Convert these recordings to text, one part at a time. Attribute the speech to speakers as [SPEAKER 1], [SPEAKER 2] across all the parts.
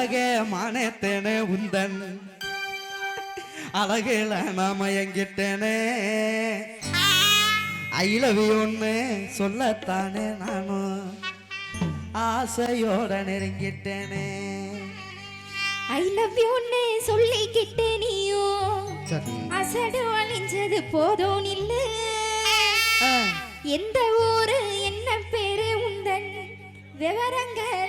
[SPEAKER 1] அழகே மானேத்தேனே உந்தன். அழகில நாம எங்கிட்டேனே. ஐ லவ் ஒன்று சொல்லத்தானே நானும் ஆசையோட நெருங்கிட்டேனே.
[SPEAKER 2] ஐ லவ் யூன்னு சொல்லிக்கிட்டு நீயோ. அசடு அழிஞ்சது போதும் இல்ல.
[SPEAKER 1] ஆ,
[SPEAKER 2] எந்த ஊரு என்ன பேரு உந்தன்? விவரங்களை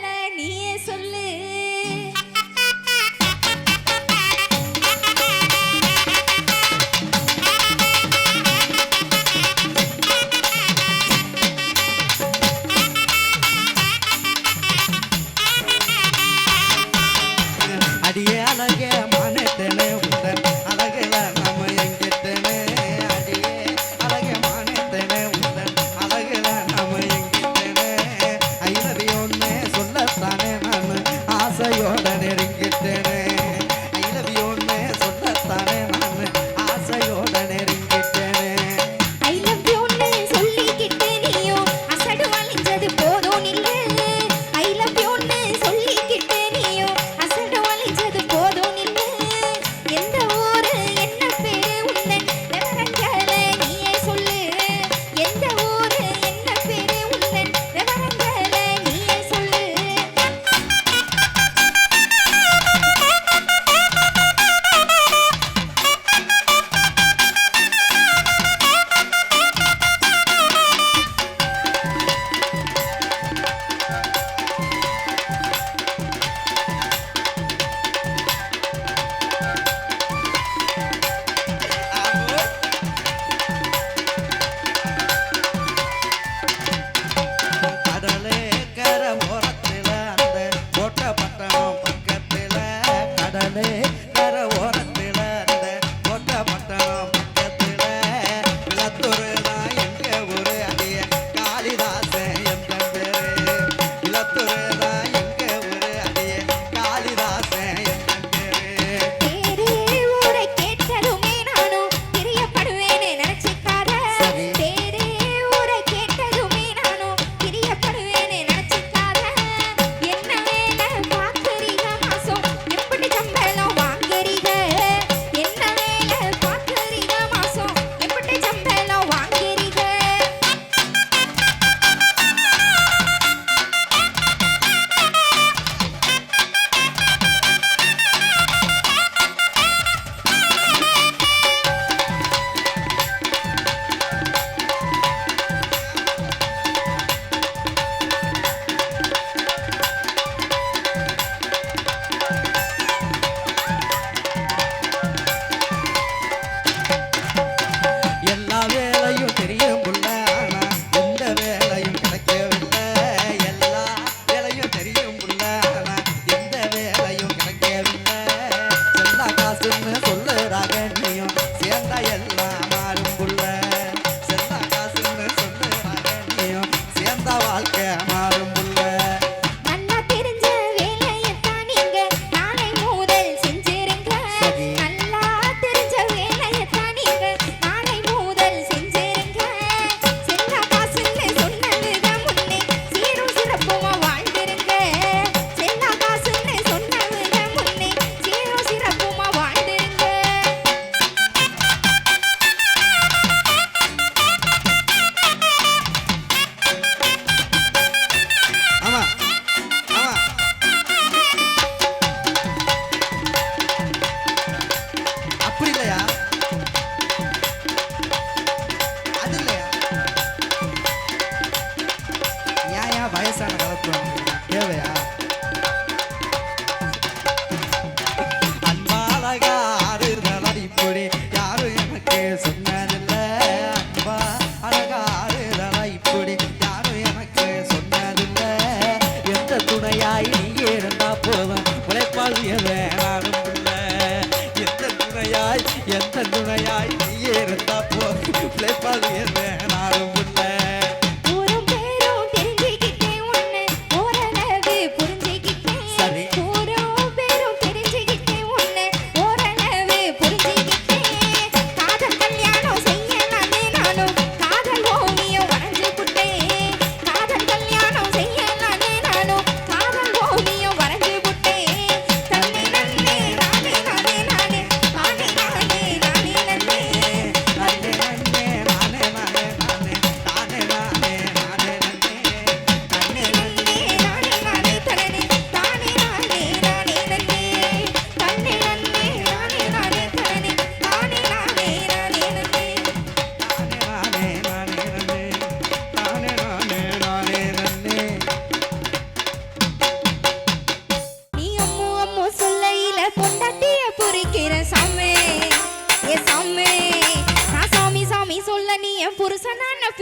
[SPEAKER 2] tonight.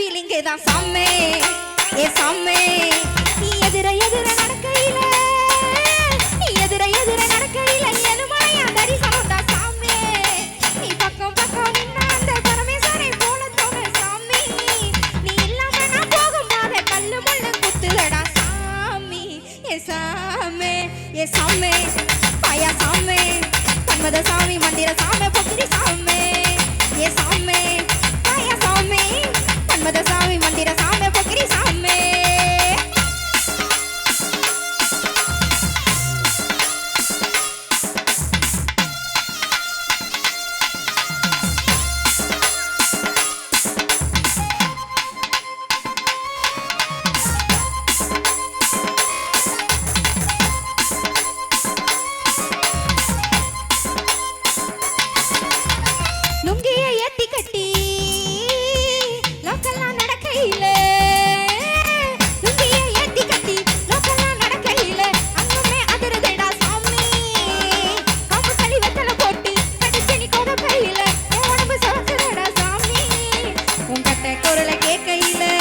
[SPEAKER 2] புருஷனான இங்கே தான் சாமே. ஏ சாமே. நீ எதிர எதிர நடக்கையில நீ எதிர எதிர நடக்கையில எலுமலையா தரிசனம் தான் சாமே. நீ பக்கம் பக்கம் நின்னா அந்த பரமேஸ்வரை போல தோண சாமி. நீ இல்லாம நான் போகும் பாத கல்லு முள்ளு குத்துதடா சாமி. ஏ சாமே ஏ சாமே. பாயா சாமே. பன்மத சாமி மந்திர சாமி பொக்கிரி சாமி. ஏ சாமி. லுங்கிய ஏத்தி கட்டி. லோக்கல்லாம் நடக்கையில. லுங்கிய ஏத்தி கட்டி. லோக்கல்லாம் நடக்கையில. அங்கமே அதிரதடா சாமி. காப்பு களி வெத்தல போட்டு. கடிச்சனி கோட கையில உடம்பு சவக்குதடா சாமி. உன் கட்ட குரலை கேட்கையில.